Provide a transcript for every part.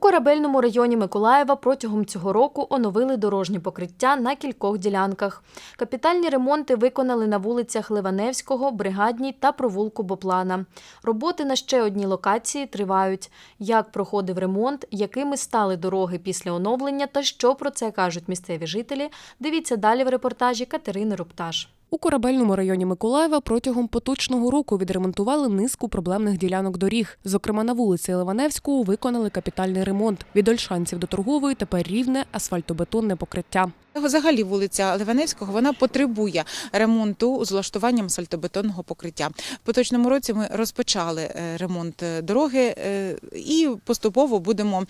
корабельному районі Миколаєва протягом цього року оновили дорожні покриття на кількох ділянках. Капітальні ремонти виконали на вулицях Ливаневського, Бригадній та провулку Боплана. Роботи на ще одній локації тривають. Як проходив ремонт, якими стали дороги після оновлення та що про це кажуть місцеві жителі, дивіться далі в репортажі Катерини Рупташ. У корабельному районі Миколаєва протягом поточного року відремонтували низку проблемних ділянок доріг. Зокрема, на вулиці Ливаневського виконали капітальний ремонт. Від Ольшанців до торгової тепер рівне асфальтобетонне покриття. Взагалі вулиця Ливаневського вона потребує ремонту з влаштуванням асфальтобетонного покриття. В поточному році ми розпочали е, ремонт е, дороги е, і поступово будемо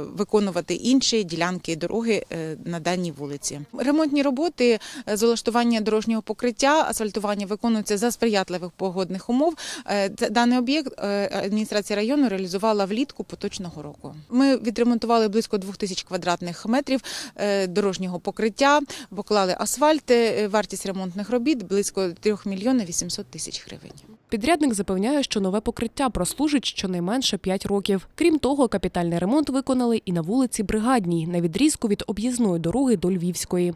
виконувати інші ділянки дороги на даній вулиці. Ремонтні роботи з влаштування дорожнього покриття, асфальтування виконуються за сприятливих погодних умов. Даний об'єкт адміністрація району реалізувала влітку поточного року. Ми відремонтували близько 2000 квадратних метрів дорожнього покриття, поклали асфальт. Е, Вартість ремонтних робіт близько 3 мільйонів 800 тисяч гривень. Підрядник запевняє, що нове покриття прослужить щонайменше 5 років. Крім того, капітальний ремонт виконали і на вулиці Бригадній, на відрізку від об'їзної дороги до Львівської.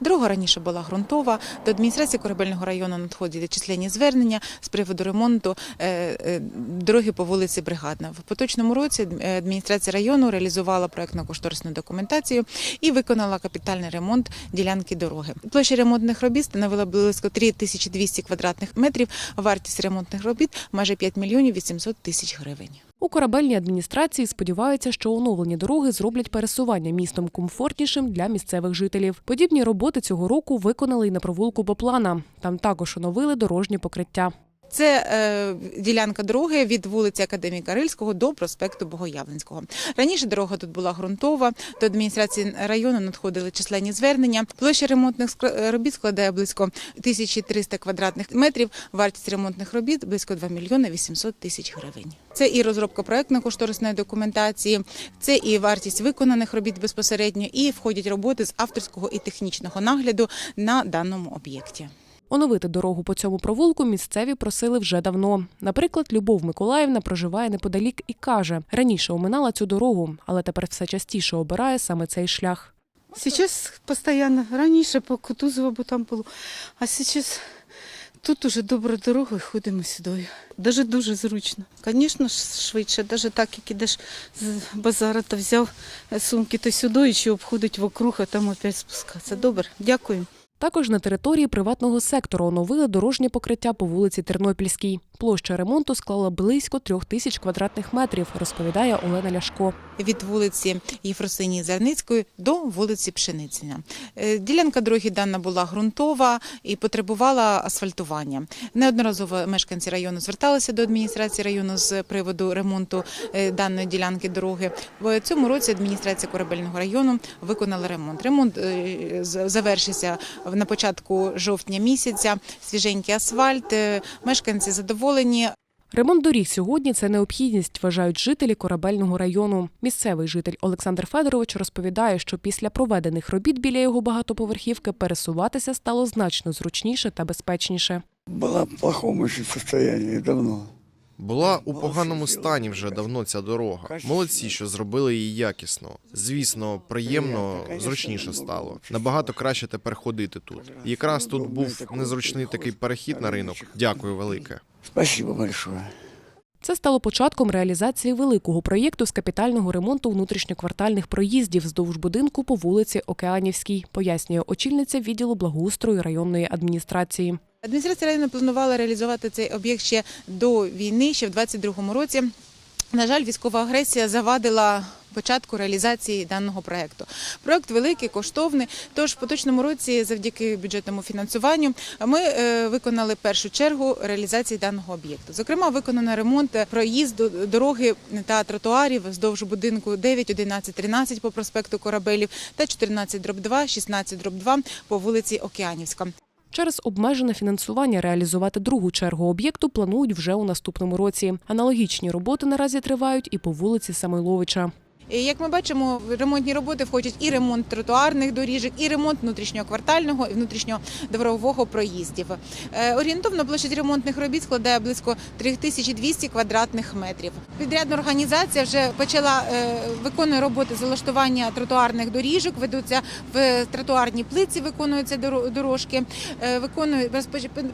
Дорога раніше була ґрунтова. До адміністрації корабельного району надходили численні звернення з приводу ремонту е, е, дороги по вулиці Бригадна. В поточному році е, адміністрація району реалізувала проектно-кошторисну документацію і виконала капітальний ремонт ділянки дороги. Площа ремонтних робіт становила близько 3200 квадратних метрів. Вартість ремонтних робіт майже 5 мільйонів 800 тисяч гривень. У корабельній адміністрації сподіваються, що оновлені дороги зроблять пересування містом комфортнішим для місцевих жителів. Подібні роботи цього року виконали й на провулку Боплана. Там також оновили дорожнє покриття. Це е, ділянка дороги від вулиці Академіка Рильського до проспекту Богоявленського. Раніше дорога тут була ґрунтова. До адміністрації району надходили численні звернення. Площа ремонтних скла- робіт складає близько 1300 квадратних метрів. Вартість ремонтних робіт близько 2 мільйони 800 тисяч гривень. Це і розробка проектно-кошторисної документації, це і вартість виконаних робіт безпосередньо, і входять роботи з авторського і технічного нагляду на даному об'єкті. Оновити дорогу по цьому провулку місцеві просили вже давно. Наприклад, Любов Миколаївна проживає неподалік і каже, раніше оминала цю дорогу, але тепер все частіше обирає саме цей шлях. Сейчас постоянно. Раніше по Кутузова, бо там було. А зараз тут уже добра дорога і ходимо сюди. Даже дуже зручно. Звісно, швидше, навіть так, як ідеш з базара, то взяв сумки, то сюди і ще обходить вокруг, а там опять спускатися. Добре, дякую. Також на території приватного сектору оновили дорожнє покриття по вулиці Тернопільській. Площа ремонту склала близько трьох тисяч квадратних метрів, розповідає Олена Ляшко. від вулиці Єфросинії Зерницької до вулиці Пшеницина. Е, Ділянка дороги дана була ґрунтова і потребувала асфальтування. Неодноразово мешканці району зверталися до адміністрації району з приводу ремонту е, даної ділянки дороги. В цьому році адміністрація корабельного району виконала ремонт. Ремонт е, завершився на початку жовтня місяця. Свіженький асфальт. е, Мешканці задоволені. Ремонт доріг сьогодні це необхідність, вважають жителі корабельного району. Місцевий житель Олександр Федорович розповідає, що після проведених робіт біля його багатоповерхівки пересуватися стало значно зручніше та безпечніше. Была в плохом очень состоянии давно. Була у поганому стані вже давно ця дорога. Молодці, що зробили її якісно. Звісно, приємно, зручніше стало. Набагато краще тепер ходити тут. І якраз тут був незручний такий перехід на ринок. Дякую велике. Спасибо большое. Це стало початком реалізації великого проєкту з капітального ремонту внутрішньоквартальних проїздів вздовж будинку по вулиці Океанівській, пояснює очільниця відділу благоустрою районної адміністрації. Адміністрація району планувала реалізувати цей об'єкт ще до війни, ще в 22-му році. На жаль, військова агресія завадила початку реалізації даного проекту. Проект великий, коштовний. Тож в поточному році, завдяки бюджетному фінансуванню, ми е, виконали першу чергу реалізації даного об'єкту. Зокрема, виконано ремонт проїзду дороги та тротуарів вздовж будинку 9, 11, 13 по проспекту Корабелів та 14 дроб 2, 16 дроб 2 по вулиці Океанівська. Через обмежене фінансування реалізувати другу чергу об'єкту планують вже у наступному році. Аналогічні роботи наразі тривають і по вулиці Самойловича. Як ми бачимо, ремонтні роботи входять і ремонт тротуарних доріжок, і ремонт внутрішнього квартального і внутрішнього дворового проїздів. Е, Орієнтовно площадь ремонтних робіт складає близько 3200 квадратних метрів. Підрядна організація вже почала е, виконує роботи з влаштування тротуарних доріжок. Ведуться в тротуарній плитці, виконуються доро- дорожки. Е, Виконують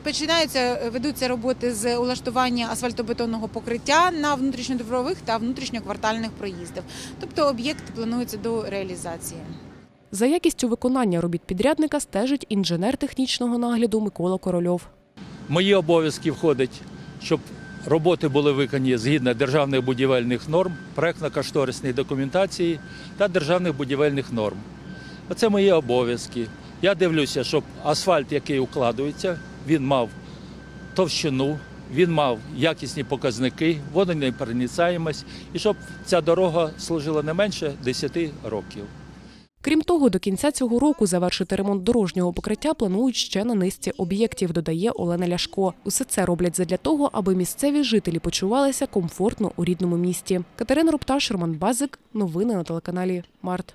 починаються ведуться роботи з улаштування асфальтобетонного покриття на внутрішньодворових та внутрішньоквартальних проїздів. Тобто об'єкт планується до реалізації. За якістю виконання робіт підрядника стежить інженер технічного нагляду Микола Корольов. Мої обов'язки входить, щоб роботи були виконані згідно державних будівельних норм, проектно-кошторисної документації та державних будівельних норм. Оце мої обов'язки. Я дивлюся, щоб асфальт, який укладується, він мав товщину, він мав якісні показники, водонепроницаємость і щоб ця дорога служила не менше 10 років. Крім того, до кінця цього року завершити ремонт дорожнього покриття планують ще на низці об'єктів, додає Олена Ляшко. Усе це роблять задля того, аби місцеві жителі почувалися комфортно у рідному місті. Катерина Рупташ, Роман Базик. Новини на телеканалі Март.